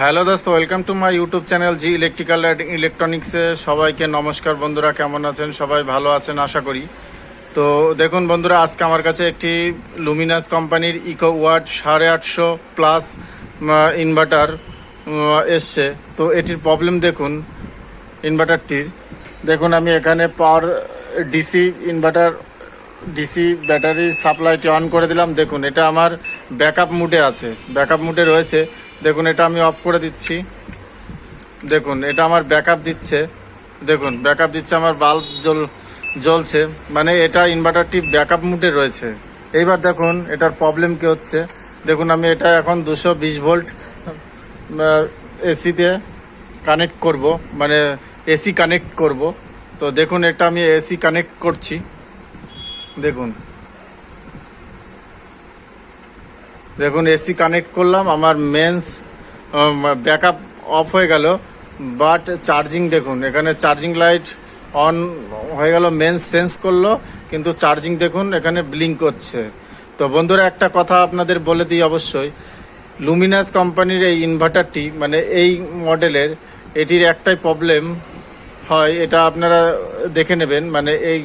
Hello দোস্ত welcome to my YouTube channel G electrical and ইলেকট্রনিক্সে সবাইকে নমস্কার বন্ধুরা, কেমন আছেন? সবাই ভালো আছেন, আশা করি। তো দেখুন বন্ধুরা, আজকে আমার কাছে একটি লুমিনাস কোম্পানির ইকো ওয়াট সাড়ে আটশো প্লাস ইনভার্টার এসছে। তো এটির প্রবলেম দেখুন ইনভার্টারটির দেখুন আমি এখানে power DC inverter DC battery সাপ্লাইটি on করে দিলাম। দেখুন, এটা আমার ব্যাকআপ মুডে আছে। ব্যাকআপ মুডে রয়েছে। দেখুন, এটা আমি অফ করে দিচ্ছি। দেখুন, এটা আমার ব্যাকআপ দিচ্ছে। দেখুন ব্যাকআপ দিচ্ছে, আমার বাল্ব জ্বল, জ্বলছে। মানে এটা ইনভার্টারটি ব্যাকআপ মুডে রয়েছে। এইবার দেখুন, এটার প্রবলেম কি হচ্ছে? দেখুন, আমি এটা এখন দুশো বিশ ভোল্ট এসিতে কানেক্ট করব। মানে এসি কানেক্ট করব। তো দেখুন, এটা আমি এসি কানেক্ট করছি। দেখুন। দেখুন এসি কানেক্ট করলাম, আমার মেন্স ব্যাকআপ অফ হয়ে গেল বাট চার্জিং দেখুন, এখানে চার্জিং লাইট অন হয়ে গেল মেন্স সেন্স করল, কিন্তু চার্জিং দেখুন, এখানে ব্লিঙ্ক করছে। তো বন্ধুরা, একটা কথা আপনাদের বলে দিই অবশ্যই লুমিনাস কোম্পানির এই ইনভার্টারটি মানে এই মডেলের এটির একটাই প্রবলেম হয়, এটা আপনারা দেখে নেবেন। মানে এই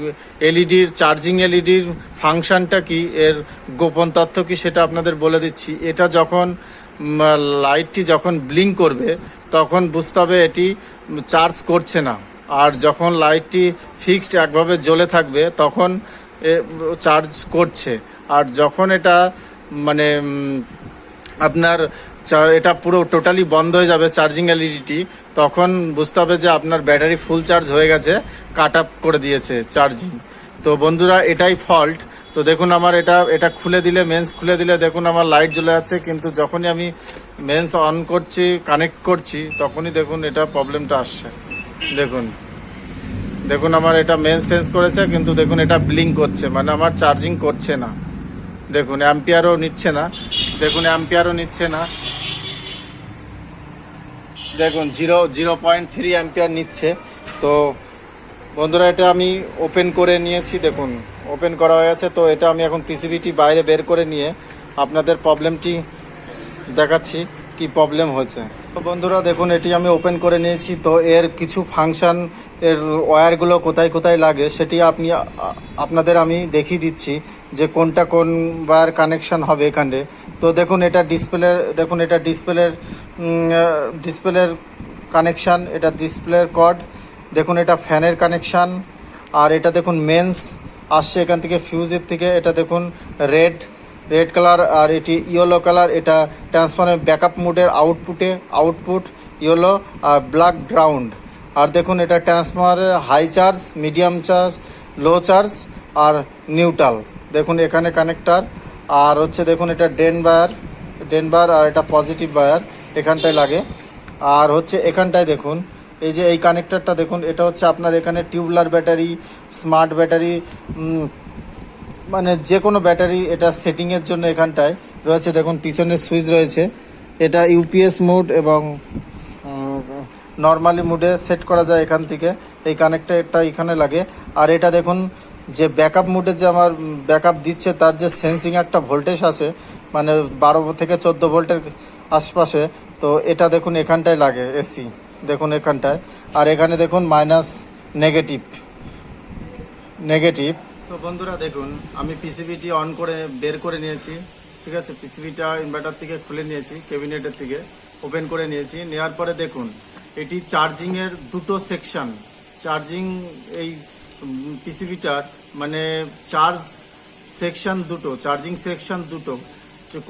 এলইডির, চার্জিং এলইডির ফাংশনটা কি, এর গোপন তথ্য কি সেটা আপনাদের বলে দিচ্ছি। এটা যখন লাইটটি যখন ব্লিঙ্ক করবে, তখন বুঝতে হবে এটি চার্জ করছে না। আর যখন লাইটটি ফিক্সড একভাবে জ্বলে থাকবে, তখন চার্জ করছে। আর যখন এটা মানে আপনার এটা পুরো টোটালি বন্ধ হয়ে যাবে চার্জিং এলইডিটি তখন বুঝতে হবে যে আপনার ব্যাটারি ফুল চার্জ হয়ে গেছে কাট আপ করে দিয়েছে চার্জিং তো বন্ধুরা, এটাই ফল্ট তো দেখুন আমার এটা এটা খুলে দিলে মেন্স খুলে দিলে, দেখুন আমার লাইট জ্বলে যাচ্ছে, কিন্তু যখনই আমি মেন্স অন করছি কানেক্ট করছি, তখনই দেখুন এটা প্রবলেমটা আসছে। দেখুন। দেখুন আমার এটা মেন সেন্স করেছে, কিন্তু দেখুন এটা ব্লিঙ্ক করছে মানে আমার চার্জিং করছে না। দেখুন অ্যাম্পিয়ারও নিচ্ছে না। দেখুন অ্যাম্পিয়ারও নিচ্ছে না। দেখুন, zero zero point three ampere নিচ্ছে। তো বন্ধুরা, এটা আমি ওপেন করে নিয়েছি, দেখুন ওপেন করা হয়ে তো এটা আমি এখন পিসিবিটি বাইরে বের করে নিয়ে আপনাদের প্রবলেমটি দেখাচ্ছি, কি প্রবলেম হয়েছে। তো বন্ধুরা, দেখুন, এটি আমি ওপেন করে নিয়েছি। তো এর কিছু ফাংশন এর ওয়্যারগুলো কোথায় কোথায় লাগে সেটি আপনি আপনাদের আমি দেখিয়ে দিচ্ছি যে কোনটা কোন ওয়্যার কানেকশন হবে এখানে। তো দেখুন এটা ডিসপ্লে, দেখুন এটা ডিসপ্লের ডিসপ্লের কানেকশান, এটা ডিসপ্লের কর্ড, দেখুন এটা ফ্যানের কানেকশান, আর এটা দেখুন মেন্স, আসছে এখান থেকে ফিউজের থেকে, এটা দেখুন রেড রেড কালার, আর এটি ইয়েলো কালার, এটা ট্রান্সফারের ব্যাকআপ মুডের আউটপুটে, আউটপুট ইয়েলো, আর ব্ল্যাক গ্রাউন্ড। আর দেখুন, এটা ট্রান্সফারের high charge medium charge low charge আর নিউট্রাল দেখুন, এখানে কানেক্টার আর হচ্ছে দেখুন, এটা ডেন বায়ার ডেন বায়ার আর এটা পজিটিভ বায়ার এখানটায় লাগে। আর হচ্ছে এখানটায় দেখুন, এই যে এই কানেক্টারটা দেখুন, এটা হচ্ছে আপনার এখানে টিউবলার ব্যাটারি স্মার্ট ব্যাটারি মানে যে কোনো ব্যাটারি এটা সেটিংয়ের জন্য এখানটায় রয়েছে। দেখুন পিছনের সুইচ রয়েছে। এটা ইউপিএস মোড এবং নর্মালি মুডে সেট করা যায় এখান থেকে। এই কানেক্টারটা এখানে লাগে। আর এটা দেখুন, যে ব্যাকআপ মুডে যে আমার ব্যাকআপ দিচ্ছে, তার যে সেন্সিং একটা ভোল্টেজ আছে মানে বারো থেকে চোদ্দ ভোল্টের আশপাশে, তো এটা দেখুন এখানটায় লাগে এসি দেখুন এখানটায়। আর এখানে দেখুন মাইনাস নেগেটিভ নেগেটিভ তো বন্ধুরা দেখুন, আমি পিসিবিটি অন করে বের করে নিয়েছি, ঠিক আছে? পিসিবিটা ইনভার্টার থেকে খুলে নিয়েছি ক্যাবিনেটের থেকে ওপেন করে নিয়েছি। নেওয়ার পরে দেখুন এটি চার্জিং এর দুটো সেকশন চার্জিং এই পিসিবিটার মানে চার্জ সেকশন দুটো চার্জিং সেকশন দুটো।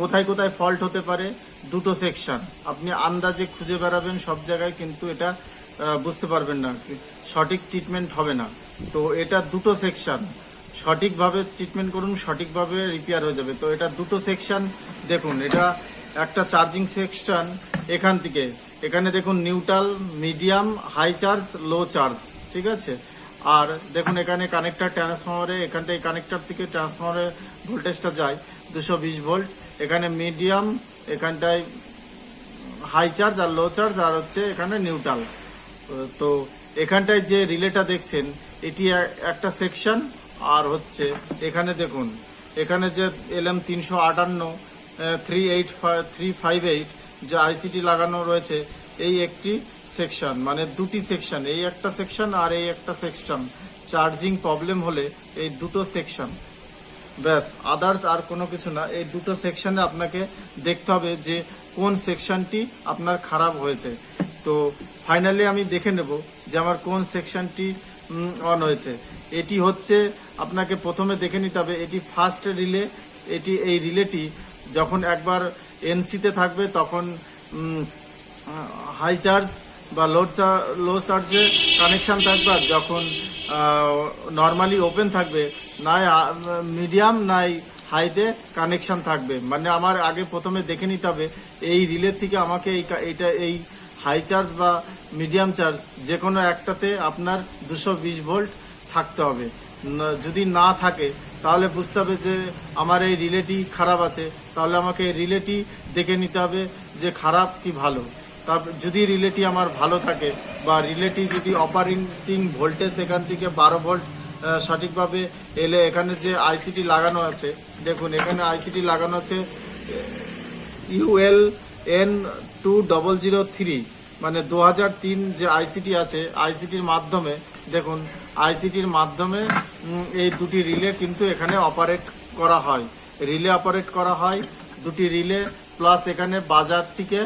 কোথায় কোথায় ফল্ট হতে পারে, দুটো সেকশন আপনি আন্দাজে খুঁজে বেড়াবেন সব জায়গায়, কিন্তু এটা বুঝতে পারবেন না সঠিক ট্রিটমেন্ট হবে না। তো এটা দুটো সেকশন সঠিকভাবে ট্রিটমেন্ট করুন, সঠিকভাবে রিপেয়ার হয়ে যাবে। তো এটা দুটো সেকশন দেখুন, এটা একটা চার্জিং সেকশন এখান থেকে। এখানে দেখুন neutral, medium, high charge, low charge, ঠিক আছে? আর দেখুন এখানে কানেক্টর ট্রান্সফরমারে, এখানটায় কানেক্টার থেকে ট্রান্সফরমারে ভোল্টেজটা যায় দুশো বিশ ভোল্ট। এখানে মিডিয়াম, এখানটায় হাই চার্জ আর লো চার্জ, আর হচ্ছে এখানে নিউট্রাল। তো এখানটায় যে রিলেটা দেখছেন, এটি একটা সেকশন। আর হচ্ছে এখানে দেখুন, এখানে যে এলএম তিনশো আটান্ন three eight three five eight যে আইসিটি লাগানো রয়েছে, এই একটি সেকশন মানে দুটি সেকশন এই একটা সেকশন আর এই একটা সেকশন চার্জিং প্রবলেম হলে এই দুটো সেকশন ব্যাস আদার্স আর কোনো কিছু না, এই দুটো সেকশনে আপনাকে দেখতে হবে যে কোন সেকশনটি আপনার খারাপ হয়েছে। তো ফাইনালি আমি দেখে নেব যে আমার কোন সেকশনটি অন হয়েছে। এটি হচ্ছে, আপনাকে প্রথমে দেখে নিতে হবে, এটি ফার্স্ট রিলে এটি এই রিলেটি যখন একবার এনসিতে থাকবে, তখন হাই চার্জ বা লো লো চার্জে কানেকশান থাকবে আর যখন নর্মালি ওপেন থাকবে, নাই মিডিয়াম নাই হাইতে কানেকশন থাকবে। মানে আমার আগে প্রথমে দেখে নিতে হবে, এই রিলের থেকে আমাকে এই এইটা, এই হাই চার্জ বা মিডিয়াম চার্জ যে কোনো একটাতে আপনার দুশো ভোল্ট থাকতে হবে। যদি না থাকে তাহলে বুঝতে হবে যে আমার এই রিলেটি খারাপ আছে। তাহলে আমাকে রিলেটি দেখে নিতে হবে যে খারাপ কি ভালো। তারপর যদি রিলেটি আমার ভালো থাকে বা রিলেটি যদি অপারেটিং ভোল্টেজ এখান থেকে বারো ভোল্ট সঠিকভাবে এলে এখানে যে আইসিটি লাগানো আছে, দেখুন এখানে আইসিটি লাগানো আছে UL N two double zero three মানে দু যে আইসিটি আছে আইসিটির মাধ্যমে, দেখুন আইসিটির মাধ্যমে এই দুটি রিলে কিন্তু এখানে অপারেট করা হয়। রিলে অপারেট করা হয়, দুটি রিলে প্লাস এখানে বাজারটিকে,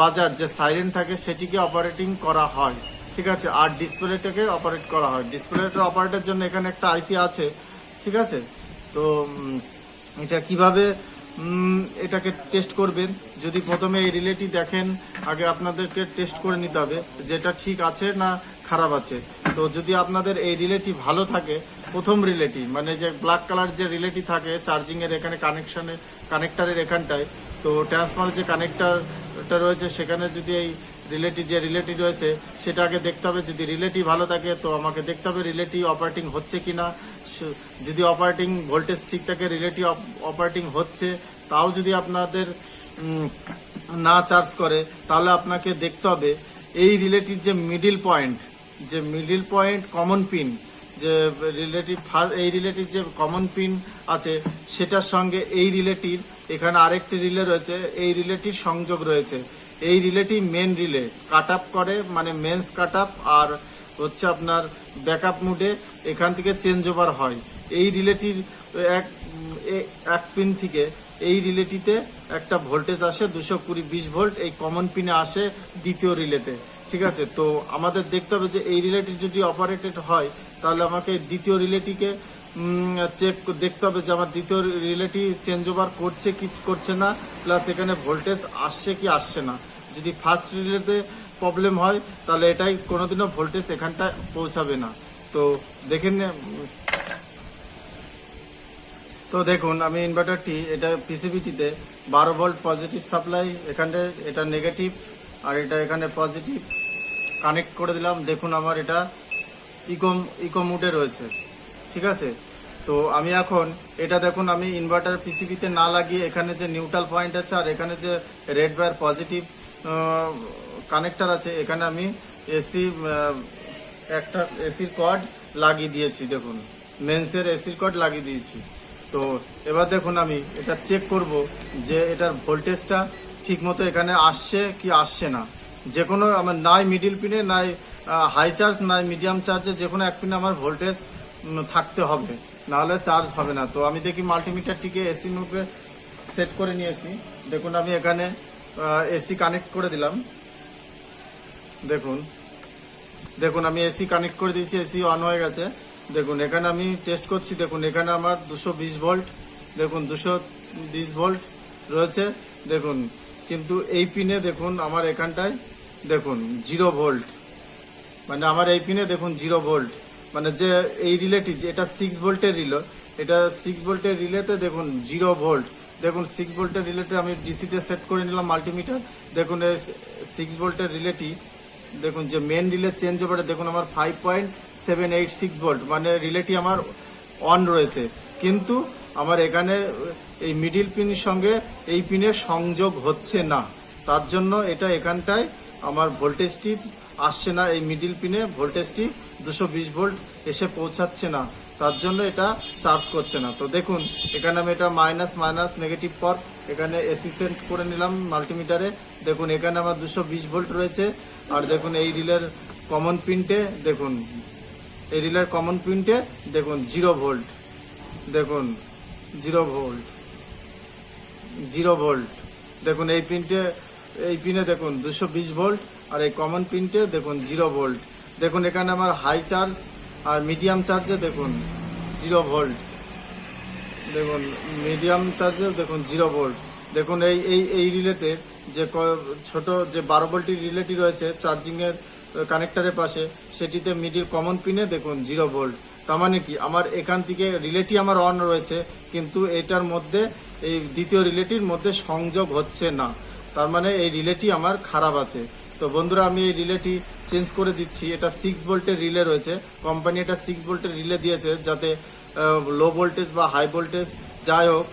বাজার যে সাইরেন থাকে সেটিকে অপারেটিং করা হয়। ঠিক আছে? আর ডিসপ্লেটাকে অপারেট করা হয়। ডিসপ্লেটা অপারেটের জন্য এখানে একটা আইসি আছে। ঠিক আছে? তো এটা কীভাবে এটাকে টেস্ট করবেন? যদি প্রথমে এই রিলেটি দেখেন, আগে আপনাদেরকে টেস্ট করে নিতে হবে যেটা ঠিক আছে না খারাপ আছে। তো যদি আপনাদের এই রিলেটি ভালো থাকে প্রথম রিলেটি মানে যে ব্ল্যাক কালার যে রিলেটি থাকে চার্জিং এর এখানে কানেকশনের কানেক্টারের এখানটায়, তো ট্রান্সফার যে কানেক্টারটা রয়েছে, সেখানে যদি এই রিলেটি, যে রিলেটি রয়েছে, সেটা আগে দেখতে হবে। যদি রিলেটি ভালো থাকে, তো আমাকে দেখতে হবে রিলেটি অপারেটিং হচ্ছে কি না যদি অপারেটিং ভোল্টেজ ঠিক থাকে, রিলেটি অপারেটিং হচ্ছে, তাও যদি আপনাদের না চার্জ করে, তাহলে আপনাকে দেখতে হবে, এই রিলেটির যে মিডিল পয়েন্ট যে মিডিল পয়েন্ট কমন পিন যে রিলেটিভ এই রিলেটিভ যে কমন পিন আছে, সেটার সঙ্গে এই রিলেটিভ এখানে আরেকটি রিলে রয়েছে, এই রিলেটির সংযোগ রয়েছে। এই রিলেটি মেন রিলে কাট আপ করে মানে মেন্স কাট আপ আর হচ্ছে আপনার ব্যাকআপ মুডে এখান থেকে চেঞ্জ ওভার হয়। এই রিলেটির এক এক পিন থেকে এই রিলেটিতে একটা ভোল্টেজ আসে, দুশো কুড়ি বিশ ভোল্ট এই কমন পিনে আসে দ্বিতীয় রিলেতে ঠিক আছে? তো আমাদের দেখতে হবে যে এই রিলেটি যদি অপারেটেড হয় তাহলে আমাকে দ্বিতীয় রিলেটিকে চেক দেখতে হবে যে আমার দ্বিতীয় রিলেটি চেঞ্জ ওভার করছে কি করছে না প্লাস এখানে ভোল্টেজ আসছে কি আসছে না। যদি ফার্স্ট রিলেতে প্রবলেম হয়, তাহলে এটাই কোনোদিনও ভোল্টেজ এখানটায় পৌঁছাবে না। তো দেখেন তো দেখুন, আমি ইনভার্টারটি এটা পিসিবিটিতে বারো ভোল্ট পজিটিভ সাপ্লাই এখানে এটা নেগেটিভ আর এটা এখানে পজিটিভ কানেক্ট করে দিলাম। দেখুন আমার এটা ইকো ইকো মুডে রয়েছে, ঠিক আছে? তো আমি এখন, এটা দেখুন, আমি ইনভার্টার পিসিবিতে না লাগিয়ে এখানে যে নিউট্রাল পয়েন্ট আছে আর এখানে যে রেড ওয়্যার পজিটিভ কানেক্টার আছে, এখানে আমি এসি একটা এসির কর্ড লাগিয়ে দিয়েছি, দেখুন। মেন্সের এসির কর্ড লাগিয়ে দিয়েছি। তো এবার দেখুন আমি এটা চেক করব যে এটার ভোল্টেজটা ঠিক মতো এখানে আসছে কি আসছে না। যে কোনো আমার, নাই মিডিল পিনে নাই হাই চার্জ নাই মিডিয়াম চার্জে যে কোনো এক পিনে আমার ভোল্টেজ থাকতে হবে। নাহলে চার্জ হবে না। তো আমি দেখি মাল্টিমিটারটিকে এসি মুখে সেট করে নিয়েছি। দেখুন, আমি এখানে এসি কানেক্ট করে দিলাম। দেখুন। দেখুন, আমি এসি কানেক্ট করে দিয়েছি এসি অন হয়ে গেছে। দেখুন, এখানে আমি টেস্ট করছি। দেখুন, এখানে আমার দুশো বিশ ভোল্ট দেখুন, দুশো বিশ ভোল্ট রয়েছে। দেখুন, কিন্তু এই পিনে দেখুন, আমার এখানটায়, দেখুন জিরো ভোল্ট মানে আমার এই পিনে দেখুন জিরো ভোল্ট মানে যে এই রিলেটি এটা সিক্স ভোল্টের রিলে এটা সিক্স ভোল্টের রিলেতে দেখুন জিরো ভোল্ট দেখুন সিক্স ভোল্টের রিলেতে আমি ডিসিতে সেট করে নিলাম মাল্টিমিটার দেখুন সিক্স ভোল্টের রিলেটি দেখুন যে মেন রিলে চেঞ্জ ওভারে দেখুন আমার five point seven eight six volt মানে রিলেটি আমার অন রয়েছে। কিন্তু আমার এখানে এই মিডিল পিনের সঙ্গে এই পিনের সংযোগ হচ্ছে না। তার জন্য এটা এখানটায় আমার ভোল্টেজটি আসছে না এই মিডিল পিনে ভোল্টেজটি দুশো ভোল্ট এসে পৌঁছাচ্ছে না। তার জন্য এটা চার্জ করছে না। তো দেখুন, এখানে আমি এটা মাইনাস মাইনাস নেগেটিভ পর এখানে এসি সেন্ট করে নিলাম মাল্টিমিটারে দেখুন, এখানে আমার দুশো ভোল্ট রয়েছে। আর দেখুন, এই রিলের কমন পিনটে দেখুন, এই রিলের কমন পিনটে দেখুন জিরো ভোল্ট দেখুন জিরো ভোল্ট জিরো ভোল্ট দেখুন, এই পিনটে এই পিনে দেখুন, দুশো ভোল্ট আর এই কমন পিনটে দেখুন জিরো ভোল্ট দেখুন এখানে আমার হাই চার্জ আর মিডিয়াম চার্জে দেখুন জিরো ভোল্ট দেখুন মিডিয়াম চার্জে দেখুন জিরো ভোল্ট দেখুন এই এই এই রিলেতে যে ছোট যে বারো ভোল্টের রিলেটি রয়েছে চার্জিংয়ের কানেক্টারের পাশে, সেটিতে মিডিল কমন পিনে দেখুন জিরো ভোল্ট তার মানে কি? আমার এখান থেকে রিলেটি আমার অন রয়েছে, কিন্তু এটার মধ্যে, এই দ্বিতীয় রিলেটির মধ্যে সংযোগ হচ্ছে না। তার মানে এই রিলেটি আমার খারাপ আছে। তো বন্ধুরা, আমি এই রিলেটি চেঞ্জ করে দিচ্ছি। এটা সিক্স ভোল্টের রিলে রয়েছে। কোম্পানি এটা সিক্স ভোল্টের রিলে দিয়েছে যাতে লো ভোল্টেজ বা হাই ভোল্টেজ যাই হোক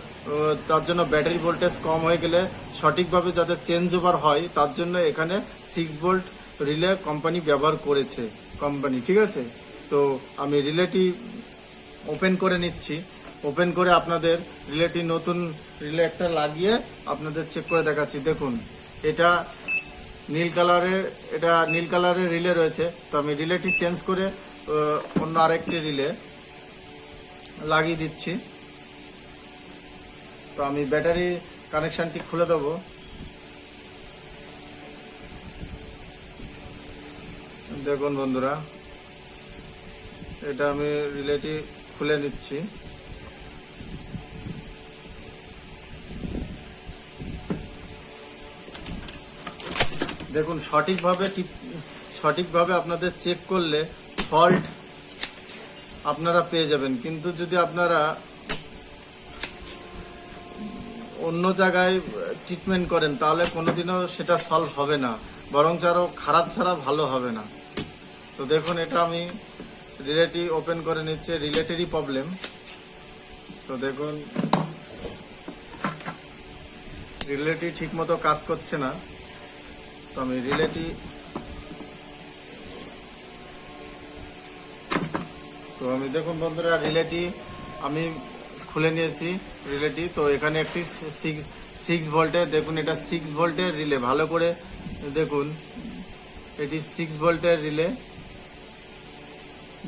তার জন্য ব্যাটারি ভোল্টেজ কম হয়ে গেলে সঠিকভাবে যাতে চেঞ্জ ওভার হয়, তার জন্য এখানে সিক্স ভোল্ট রিলে কোম্পানি ব্যবহার করেছে কোম্পানি ঠিক আছে? তো আমি রিলেটি ওপেন করে নিচ্ছি। ওপেন করে আপনাদের রিলেটি নতুন রিলে একটা লাগিয়ে আপনাদের চেক করে দেখাচ্ছি। দেখুন, এটা নীল কালারের এটা নীল কালারের রিলে রয়েছে। তো আমি রিলেটি চেঞ্জ করে অন্য আরেকটি রিলে লাগিয়ে দিচ্ছি। তো আমি ব্যাটারি কানেকশানটি খুলে দেবো। দেখুন বন্ধুরা, এটা আমি রিলেটি খুলে নিচ্ছি। দেখুন, সঠিকভাবে সঠিকভাবে আপনাদের চেক করলে ফল্ট আপনারা পেয়ে যাবেন। কিন্তু যদি আপনারা অন্য জায়গায় ট্রিটমেন্ট করেন, তাহলে কোনোদিনও সেটা সলভ হবে না বরং আরও খারাপ ছাড়া ভালো হবে না। তো দেখুন, এটা আমি রিলেটি ওপেন করে নিচ্ছে রিলেটেরই প্রবলেম তো দেখুন রিলেটি ঠিক মতো কাজ করছে না। তো আমি রিলেটি তো আমি দেখুন বন্ধুরা রিলেটি আমি খুলে নিয়েছি রিলেটি তো এখানে একটি সিক্স ভোল্টের দেখুন এটা সিক্স ভোল্টের রিলে ভালো করে দেখুন। এটি সিক্স ভোল্টের রিলে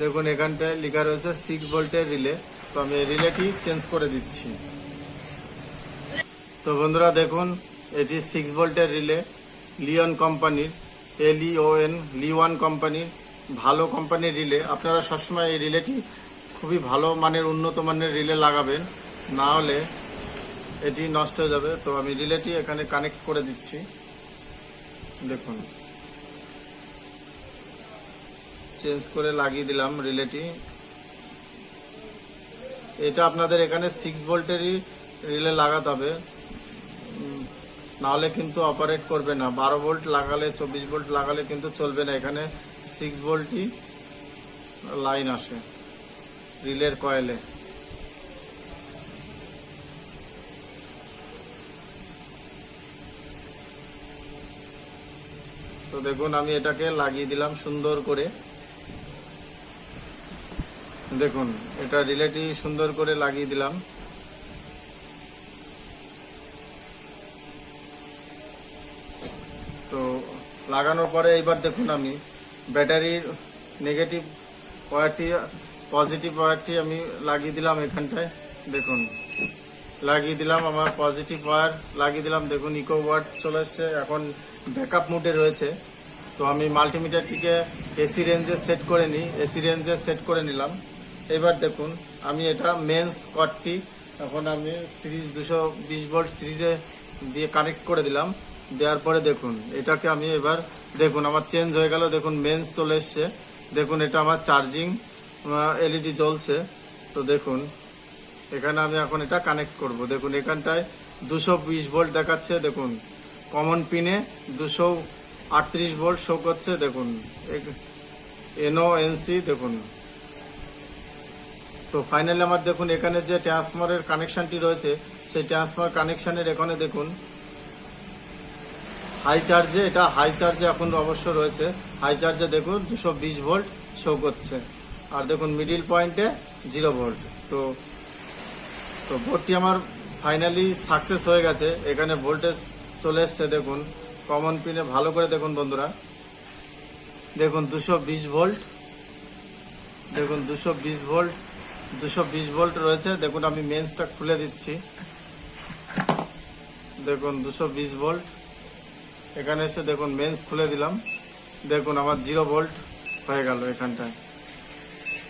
দেখুন এখানটায় লেখা রয়েছে সিক্স ভোল্টের রিলে তো আমি রিলেটি চেঞ্জ করে দিচ্ছি। তো বন্ধুরা, দেখুন, এটি সিক্স ভোল্টের রিলে লিওন কোম্পানির, এল ও এন, লিওয়ান কোম্পানির, ভালো কোম্পানির রিলে, আপনারা সবসময় এই রিলেটি খুবই ভালো মানের, উন্নত মানের রিলে লাগাবেন। না হলে এটি নষ্ট হয়ে যাবে। তো আমি রিলেটি এখানে কানেক্ট করে দিচ্ছি। দেখুন। চেঞ্জ করে লাগিয়ে দিলাম রিলেটি। এটা আপনাদের এখানে সিক্স ভোল্টেরই রিলে লাগাতে হবে। নাহলে কিন্তু অপারেট করবে না। বারো ভোল্ট লাগালে, চব্বিশ ভোল্ট লাগালে কিন্তু চলবে না। এখানে সিক্স ভোল্টই লাইন আসে রিলের কয়েলে তো দেখুন, আমি এটাকে লাগিয়ে দিলাম সুন্দর করে। দেখুন, এটা রিলেটি সুন্দর করে লাগিয়ে দিলাম তো লাগানোর পরে এইবার দেখুন আমি ব্যাটারির নেগেটিভ ওয়ারটি পজিটিভ ওয়ারটি আমি লাগিয়ে দিলাম এখানটায়। দেখুন, লাগিয়ে দিলাম আমার পজিটিভ ওয়ার লাগিয়ে দিলাম, দেখুন ইকো ওয়ার্ড চলে এসছে। এখন ব্যাকআপ মুডে রয়েছে। তো আমি মাল্টিমিটারটিকে এসি রেঞ্জে সেট করে নিই। এসি রেঞ্জে সেট করে নিলাম। এবার দেখুন, আমি এটা মেন্স কটটি এখন আমি সিরিজ দুশো বিশ ভোল্ট সিরিজে দিয়ে কানেক্ট করে দিলাম। দেওয়ার পরে দেখুন, এটাকে আমি এবার দেখুন, আমার চেঞ্জ হয়ে গেল, দেখুন মেন্স চলে এসছে। দেখুন, এটা আমার চার্জিং এলইডি জ্বলছে। তো দেখুন, এখানে আমি এখন এটা কানেক্ট করব। দেখুন, এখানটায় দুশো বিশ ভোল্ট দেখাচ্ছে, দেখুন কমন পিনে দুশো আটত্রিশ ভোল্ট শো করছে, দেখুন এনও এনসি দেখুন। তো ফাইনালি আমার দেখুন, এখানে যে ট্রান্সফারের কানেকশানটি রয়েছে, সেই ট্রান্সফার কানেকশানের এখানে দেখুন হাই চার্জে এটা হাই চার্জে এখন অবশ্য রয়েছে। হাই চার্জে দেখুন, দুশো বিশ ভোল্ট শো করছে। আর দেখুন মিডিল পয়েন্টে জিরো ভোল্ট তো তো বোর্ডটি আমার ফাইনালি সাকসেস হয়ে গেছে। এখানে ভোল্টেজ চলে এসছে, দেখুন। কমন পিনে ভালো করে দেখুন, বন্ধুরা। দেখুন, দুশো বিশ ভোল্ট দেখুন, দুশো বিশ ভোল্ট দুশো বিশ ভোল্ট রয়েছে। দেখুন, আমি মেন্সটা খুলে দিচ্ছি। দেখুন, দুশো বিশ ভোল্ট এখানে এসে দেখুন মেন্স খুলে দিলাম। দেখুন আমার জিরো ভোল্ট হয়ে গেল এখানটায়।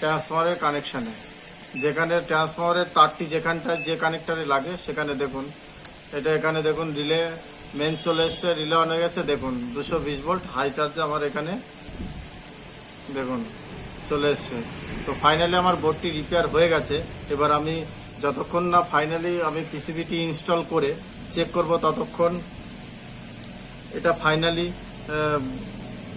ট্রান্সফারের কানেকশানে যেখানে ট্রান্সফারের তারটি যেখানটায় যে কানেক্টারে লাগে, সেখানে দেখুন। এটা এখানে দেখুন রিলে মেন চলে এসছে রিলে অন হয়ে গেছে, দেখুন। দুশো বিশ ভোল্ট হাই চার্জে আমার এখানে, দেখুন, চলে এসছে। তো ফাইনালি আমার বোর্ডটি রিপেয়ার হয়ে গেছে। এবার আমি যতক্ষণ না ফাইনালি আমি পিসিবিটি ইনস্টল করে চেক করব, ততক্ষণ এটা ফাইনালি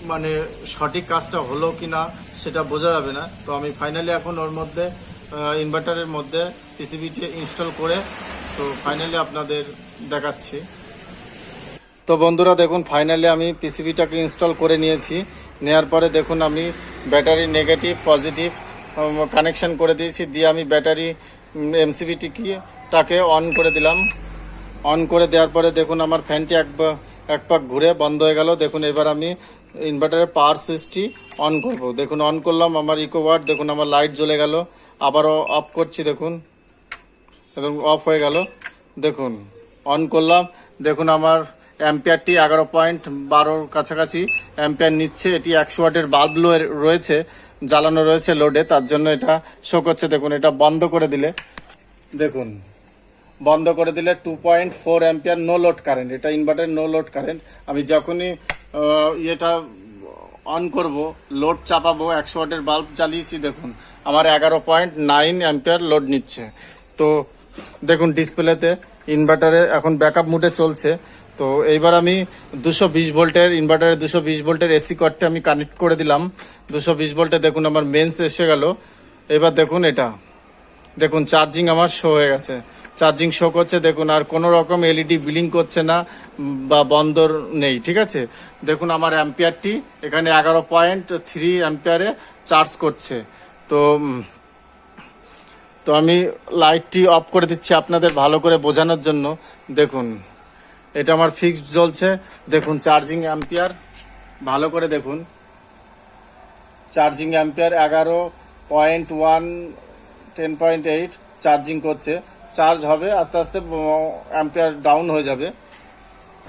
মানে সঠিক কাজটা হলো কি না সেটা বোঝা যাবে না। তো আমি ফাইনালি এখন ওর মধ্যে ইনভার্টারের মধ্যে পিসিবিটি ইনস্টল করে, তো ফাইনালি আপনাদের দেখাচ্ছি। তো বন্ধুরা দেখুন ফাইনালি আমি পিসিবিটাকে ইনস্টল করে নিয়েছি। নেওয়ার পরে দেখুন, আমি ব্যাটারি নেগেটিভ পজিটিভ কানেকশন করে দিয়েছি। দিয়ে আমি ব্যাটারি এমসিবিটিটাকে অন করে দিলাম। অন করে দেওয়ার পরে দেখুন, আমার ফ্যানটি এক বা- এক পাক ঘুরে বন্ধ হয়ে গেল। দেখুন, এবার আমি ইনভার্টারের পাওয়ার সুইচটি অন করব। দেখুন অন করলাম, আমার ইকো ওয়াট দেখুন, আমার লাইট জ্বলে গেল। আবারও অফ করছি, দেখুন। একদম অফ হয়ে গেল। দেখুন অন করলাম। দেখুন, আমার অ্যাম্পিয়ারটি এগারো পয়েন্ট বারোর কাছাকাছি অ্যাম্পিয়ার নিচ্ছে। এটি একশো ওয়াটের বাল্ব রয়েছে, জ্বালানো রয়েছে লোডে তার জন্য এটা শো করছে। দেখুন, এটা বন্ধ করে দিলে। দেখুন বন্ধ করে দিলে two point four ampere no load current এটা ইনভার্টার নো লোড কারেন্ট আমি যখনই ইয়েটা অন করব লোড চাপাবো, একশো ওয়াটের বাল্ব চালিয়েছি দেখুন, আমার এগারো পয়েন্ট নাইন অ্যাম্পিয়ার লোড নিচ্ছে। তো দেখুন ডিসপ্লেতে ইনভার্টারে এখন ব্যাকআপ মুডে চলছে। তো এইবার আমি দুশো বিশ ভোল্টের ইনভার্টারে দুশো বিশ ভোল্টের এসি কর্ডটা আমি কানেক্ট করে দিলাম। দুশো বিশ ভোল্টে দেখুন, আমার মেন্স এসে গেল। এবার দেখুন এটা। দেখুন চার্জিং আমার শো হয়ে গেছে। চার্জিং শো করছে দেখুন, আর কোনো রকম এলইডি বিলিং করছে না বা বন্দর নেই, ঠিক আছে? দেখুন, আমার অ্যাম্পিয়ারটি এখানে এগারো পয়েন্ট থ্রি অ্যাম্পিয়ারে চার্জ করছে। তো তো আমি লাইটটি অফ করে দিচ্ছি আপনাদের ভালো করে বোঝানোর জন্য। দেখুন, এটা আমার ফিক্সড জ্বলছে। দেখুন চার্জিং অ্যাম্পিয়ার ভালো করে দেখুন। চার্জিং অ্যাম্পিয়ার এগারো point one ten point eight charging করছে। চার্জ হবে, আস্তে আস্তে অ্যাম্পিয়ার ডাউন হয়ে যাবে।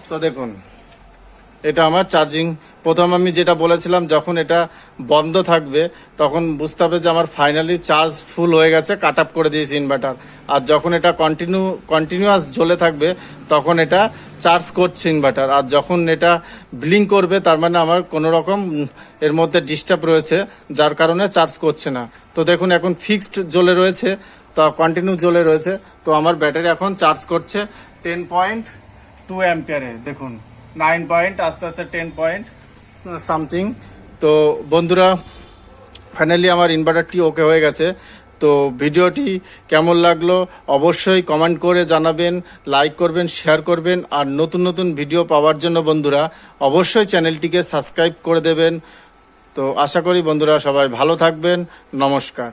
তো দেখুন, এটা আমার চার্জিং প্রথম আমি যেটা বলেছিলাম, যখন এটা বন্ধ থাকবে, তখন বুঝতে হবে যে আমার ফাইনালি চার্জ ফুল হয়ে গেছে কাট আপ করে দিয়েছি ইনভার্টার আর যখন এটা কন্টিনিউ কন্টিনিউয়াস জ্বলে থাকবে, তখন এটা চার্জ করছে ইনভার্টার আর যখন এটা ব্লিং করবে, তার মানে আমার কোনো রকম এর মধ্যে ডিস্টার্ব রয়েছে, যার কারণে চার্জ করছে না। তো দেখুন, এখন ফিক্সড জ্বলে রয়েছে। তো কন্টিনিউ জ্বলে রয়েছে। তো আমার ব্যাটারি এখন চার্জ করছে টেন পয়েন্ট টু অ্যাম্পিয়ারে দেখুন নাইন পয়েন্ট আস্তে আস্তে টেন পয়েন্ট সামথিং তো বন্ধুরা ফাইনালি আমার ইনভার্টারটি ওকে হয়ে গেছে। তো ভিডিওটি কেমন লাগল অবশ্যই কমেন্ট করে জানাবেন লাইক করবেন শেয়ার করবেন। আর নতুন নতুন ভিডিও পাওয়ার জন্য বন্ধুরা, অবশ্যই চ্যানেলটিকে সাবস্ক্রাইব করে দেবেন। তো আশা করি বন্ধুরা সবাই ভালো থাকবেন। নমস্কার।